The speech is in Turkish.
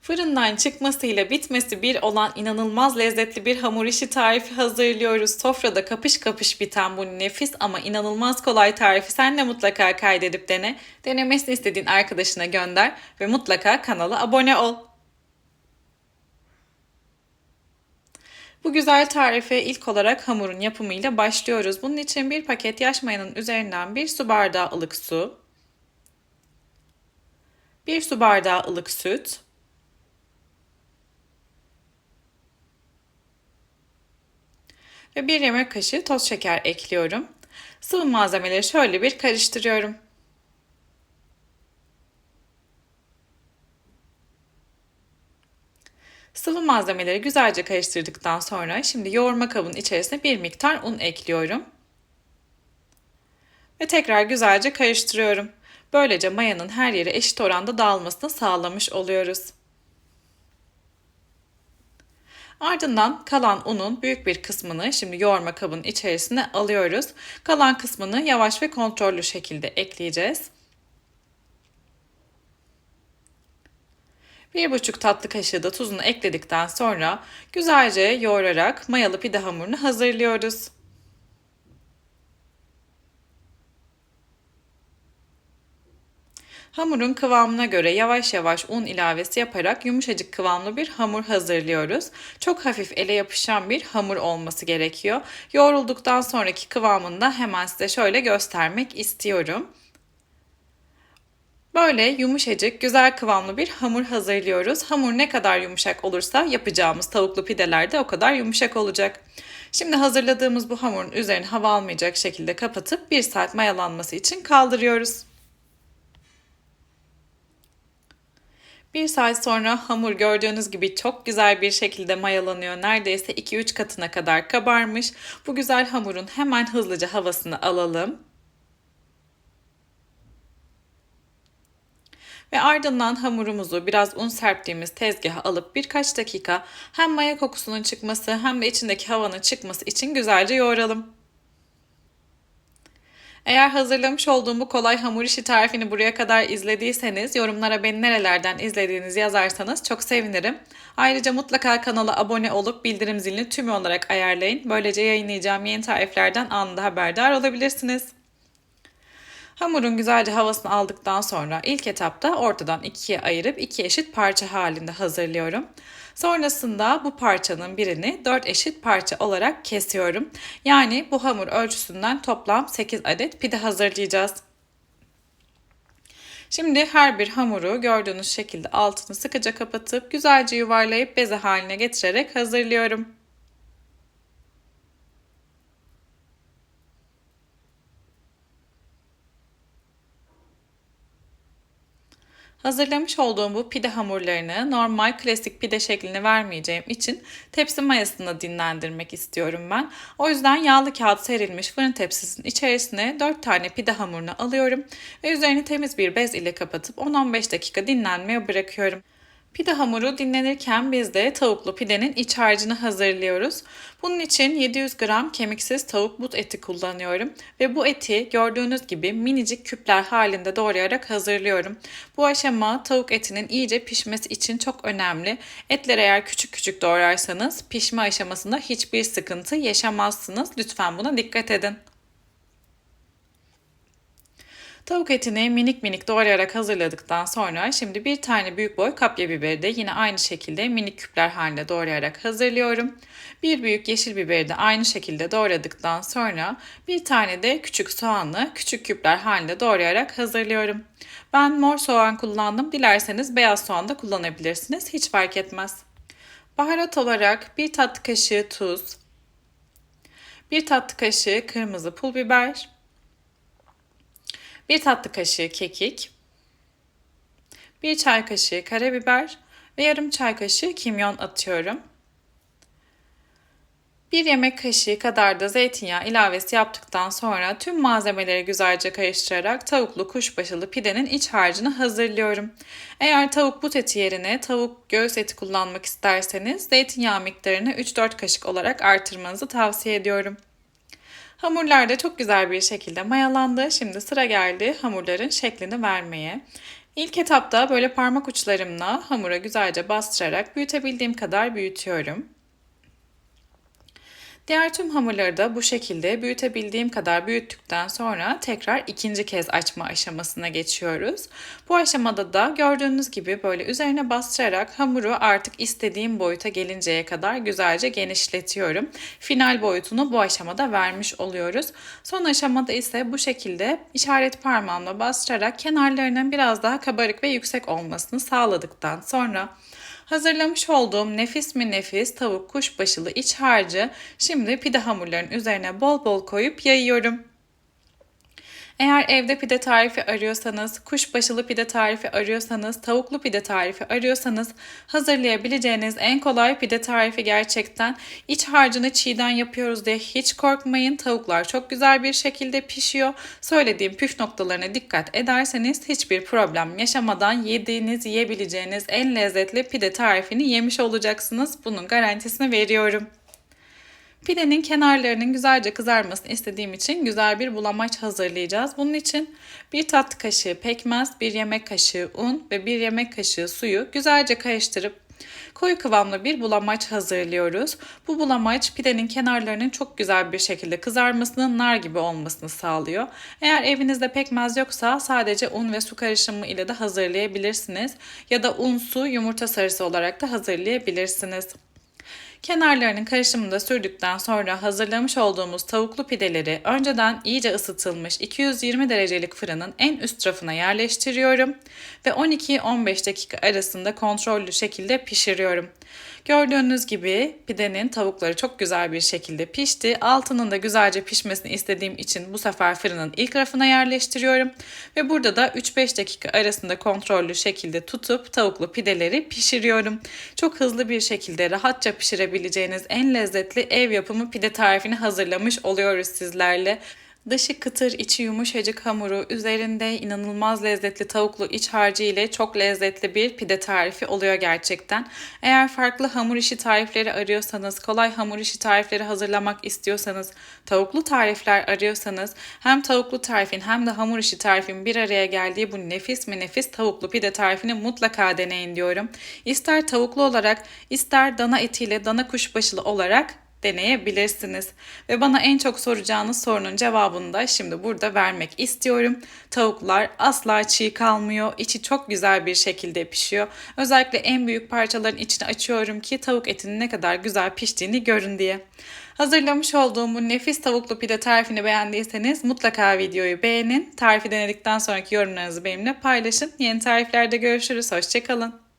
Fırından çıkmasıyla bitmesi bir olan inanılmaz lezzetli bir hamur işi tarifi hazırlıyoruz. Sofrada kapış kapış biten bu nefis ama inanılmaz kolay tarifi sen de mutlaka kaydedip dene. Denemesini istediğin arkadaşına gönder ve mutlaka kanala abone ol. Bu güzel tarife ilk olarak hamurun yapımıyla başlıyoruz. Bunun için bir paket yaş mayanın üzerinden bir su bardağı ılık su, bir su bardağı ılık süt, ve bir yemek kaşığı toz şeker ekliyorum. Sıvı malzemeleri şöyle bir karıştırıyorum. Sıvı malzemeleri güzelce karıştırdıktan sonra şimdi yoğurma kabının içerisine bir miktar un ekliyorum. Ve tekrar güzelce karıştırıyorum. Böylece mayanın her yere eşit oranda dağılmasını sağlamış oluyoruz. Ardından kalan unun büyük bir kısmını şimdi yoğurma kabının içerisine alıyoruz. Kalan kısmını yavaş ve kontrollü şekilde ekleyeceğiz. Bir buçuk tatlı kaşığı da tuzunu ekledikten sonra güzelce yoğurarak mayalı pide hamurunu hazırlıyoruz. Hamurun kıvamına göre yavaş yavaş un ilavesi yaparak yumuşacık kıvamlı bir hamur hazırlıyoruz. Çok hafif ele yapışan bir hamur olması gerekiyor. Yoğrulduktan sonraki kıvamını da hemen size şöyle göstermek istiyorum. Böyle yumuşacık, güzel kıvamlı bir hamur hazırlıyoruz. Hamur ne kadar yumuşak olursa yapacağımız tavuklu pideler de o kadar yumuşak olacak. Şimdi hazırladığımız bu hamurun üzerine hava almayacak şekilde kapatıp 1 saat mayalanması için kaldırıyoruz. Bir saat sonra hamur gördüğünüz gibi çok güzel bir şekilde mayalanıyor. Neredeyse 2-3 katına kadar kabarmış. Bu güzel hamurun hemen hızlıca havasını alalım. Ve ardından hamurumuzu biraz un serptiğimiz tezgaha alıp birkaç dakika hem maya kokusunun çıkması hem de içindeki havanın çıkması için güzelce yoğuralım. Eğer hazırlamış olduğum bu kolay hamur işi tarifini buraya kadar izlediyseniz yorumlara beni nerelerden izlediğinizi yazarsanız çok sevinirim. Ayrıca mutlaka kanala abone olup bildirim zilini tüm olarak ayarlayın. Böylece yayınlayacağım yeni tariflerden anında haberdar olabilirsiniz. Hamurun güzelce havasını aldıktan sonra ilk etapta ortadan ikiye ayırıp iki eşit parça halinde hazırlıyorum. Sonrasında bu parçanın birini 4 eşit parça olarak kesiyorum. Yani bu hamur ölçüsünden toplam 8 adet pide hazırlayacağız. Şimdi her bir hamuru gördüğünüz şekilde altını sıkıca kapatıp güzelce yuvarlayıp beze haline getirerek hazırlıyorum. Hazırlamış olduğum bu pide hamurlarını normal klasik pide şeklini vermeyeceğim için tepsi mayasında dinlendirmek istiyorum ben. O yüzden yağlı kağıt serilmiş fırın tepsisinin içerisine 4 tane pide hamurunu alıyorum ve üzerini temiz bir bez ile kapatıp 10-15 dakika dinlenmeye bırakıyorum. Pide hamuru dinlenirken biz de tavuklu pidenin iç harcını hazırlıyoruz. Bunun için 700 gram kemiksiz tavuk but eti kullanıyorum ve bu eti gördüğünüz gibi minicik küpler halinde doğrayarak hazırlıyorum. Bu aşama tavuk etinin iyice pişmesi için çok önemli. Etleri eğer küçük küçük doğrarsanız pişme aşamasında hiçbir sıkıntı yaşamazsınız. Lütfen buna dikkat edin. Tavuk etini minik minik doğrayarak hazırladıktan sonra şimdi bir tane büyük boy kapya biberi de yine aynı şekilde minik küpler halinde doğrayarak hazırlıyorum. Bir büyük yeşil biberi de aynı şekilde doğradıktan sonra bir tane de küçük soğanı küçük küpler halinde doğrayarak hazırlıyorum. Ben mor soğan kullandım. Dilerseniz beyaz soğan da kullanabilirsiniz. Hiç fark etmez. Baharat olarak bir tatlı kaşığı tuz, bir tatlı kaşığı kırmızı pul biber, 1 tatlı kaşığı kekik, 1 çay kaşığı karabiber ve yarım çay kaşığı kimyon atıyorum. 1 yemek kaşığı kadar da zeytinyağı ilavesi yaptıktan sonra tüm malzemeleri güzelce karıştırarak tavuklu kuşbaşılı pidenin iç harcını hazırlıyorum. Eğer tavuk but eti yerine tavuk göğüs eti kullanmak isterseniz zeytinyağı miktarını 3-4 kaşık olarak artırmanızı tavsiye ediyorum. Hamurlar da çok güzel bir şekilde mayalandı. Şimdi sıra geldi hamurların şeklini vermeye. İlk etapta böyle parmak uçlarımla hamura güzelce bastırarak büyütebildiğim kadar büyütüyorum. Diğer tüm hamurları da bu şekilde büyütebildiğim kadar büyüttükten sonra tekrar ikinci kez açma aşamasına geçiyoruz. Bu aşamada da gördüğünüz gibi böyle üzerine bastırarak hamuru artık istediğim boyuta gelinceye kadar güzelce genişletiyorum. Final boyutunu bu aşamada vermiş oluyoruz. Son aşamada ise bu şekilde işaret parmağımla bastırarak kenarlarının biraz daha kabarık ve yüksek olmasını sağladıktan sonra Hazırlamış olduğum nefis mi nefis tavuk kuşbaşılı iç harcı şimdi pide hamurlarının üzerine bol bol koyup yayıyorum. Eğer evde pide tarifi arıyorsanız, kuşbaşılı pide tarifi arıyorsanız, tavuklu pide tarifi arıyorsanız hazırlayabileceğiniz en kolay pide tarifi gerçekten. İç harcını çiğden yapıyoruz diye hiç korkmayın. Tavuklar çok güzel bir şekilde pişiyor. Söylediğim püf noktalarına dikkat ederseniz hiçbir problem yaşamadan yediğiniz, yiyebileceğiniz en lezzetli pide tarifini yemiş olacaksınız. Bunun garantisini veriyorum. Pidenin kenarlarının güzelce kızarmasını istediğim için güzel bir bulamaç hazırlayacağız. Bunun için bir tatlı kaşığı pekmez, bir yemek kaşığı un ve bir yemek kaşığı suyu güzelce karıştırıp koyu kıvamlı bir bulamaç hazırlıyoruz. Bu bulamaç pidenin kenarlarının çok güzel bir şekilde kızarmasını, nar gibi olmasını sağlıyor. Eğer evinizde pekmez yoksa sadece un ve su karışımı ile de hazırlayabilirsiniz. Ya da un, su, yumurta sarısı olarak da hazırlayabilirsiniz. Kenarlarının karışımını da sürdükten sonra hazırlamış olduğumuz tavuklu pideleri önceden iyice ısıtılmış 220 derecelik fırının en üst rafına yerleştiriyorum ve 12-15 dakika arasında kontrollü şekilde pişiriyorum. Gördüğünüz gibi pidenin tavukları çok güzel bir şekilde pişti. Altının da güzelce pişmesini istediğim için bu sefer fırının ilk rafına yerleştiriyorum. Ve burada da 3-5 dakika arasında kontrollü şekilde tutup tavuklu pideleri pişiriyorum. Çok hızlı bir şekilde rahatça pişirebileceğiniz en lezzetli ev yapımı pide tarifini hazırlamış oluyoruz sizlerle. Dışı kıtır, içi yumuşacık hamuru, üzerinde inanılmaz lezzetli tavuklu iç harcı ile çok lezzetli bir pide tarifi oluyor gerçekten. Eğer farklı hamur işi tarifleri arıyorsanız, kolay hamur işi tarifleri hazırlamak istiyorsanız, tavuklu tarifler arıyorsanız hem tavuklu tarifin hem de hamur işi tarifin bir araya geldiği bu nefis mi nefis tavuklu pide tarifini mutlaka deneyin diyorum. İster tavuklu olarak, ister dana etiyle, dana kuşbaşılı olarak deneyebilirsiniz. Ve bana en çok soracağınız sorunun cevabını da şimdi burada vermek istiyorum. Tavuklar asla çiğ kalmıyor. İçi çok güzel bir şekilde pişiyor. Özellikle en büyük parçaların içini açıyorum ki tavuk etinin ne kadar güzel piştiğini görün diye. Hazırlamış olduğum bu nefis tavuklu pide tarifini beğendiyseniz mutlaka videoyu beğenin. Tarifi denedikten sonraki yorumlarınızı benimle paylaşın. Yeni tariflerde görüşürüz. Hoşçakalın.